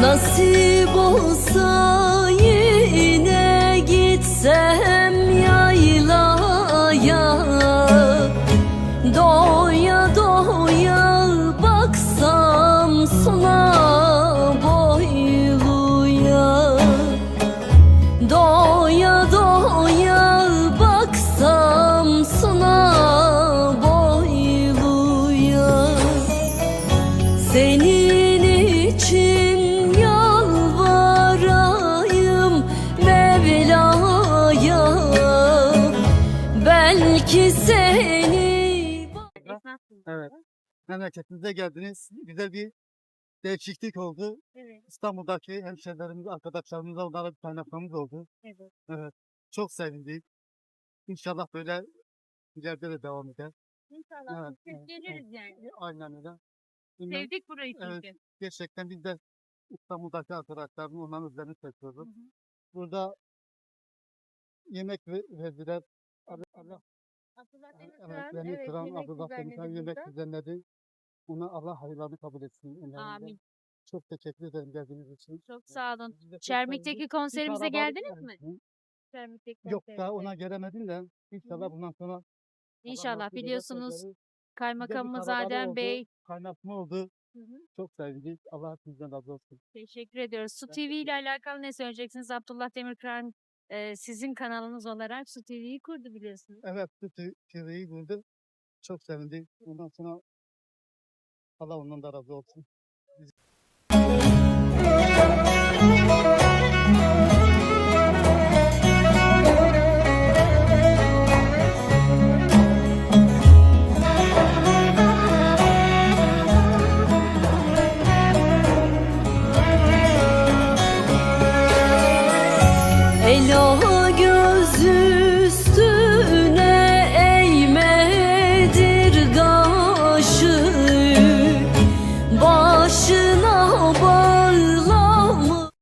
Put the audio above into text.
Nasip olsa yine gitsem yaylaya. Doya Belki seni. Evet. Memleketimize geldiniz. Güzel bir değişiklik oldu. Evet. İstanbul'daki hemşehrilerimiz, arkadaşlarımızla onlara bir kaynaklarımız oldu. Evet. Çok sevindik. İnşallah böyle ileride de devam eder. İnşallah Evet, biz evet, geliriz yani. Aynen öyle. Sevdik burayı Evet. çünkü. gerçekten biz de İstanbul'daki arkadaşlarımın onların üzerine çekiyoruz. hı. Burada yemek ve- verdiler. Allah, evet, beni evet, yemek Abdullah yemek burada. düzenledi. Ona Allah hayırlarını kabul etsin. ellerinden. Amin. Çok teşekkür ederim geldiğiniz için. Çok sağ olun. De çok Çermik'teki konserimize geldiniz mi? Çermik'teki Yok daha ona gelemedim de inşallah bundan sonra Allah İnşallah biliyorsunuz Kaymakamımız Adem Bey. Kaynaşma oldu. Hı hı. Çok sevindik. Allah hepinizden razı olsun. Teşekkür ediyoruz. Su TV ile alakalı ne söyleyeceksiniz? Abdullah Demirkıran e, sizin kanalınız olarak Su TV'yi kurdu biliyorsunuz. Evet, bu TV'yi gördüm. Çok sevindik. Ondan sonra Allah ondan da razı olsun. Hello.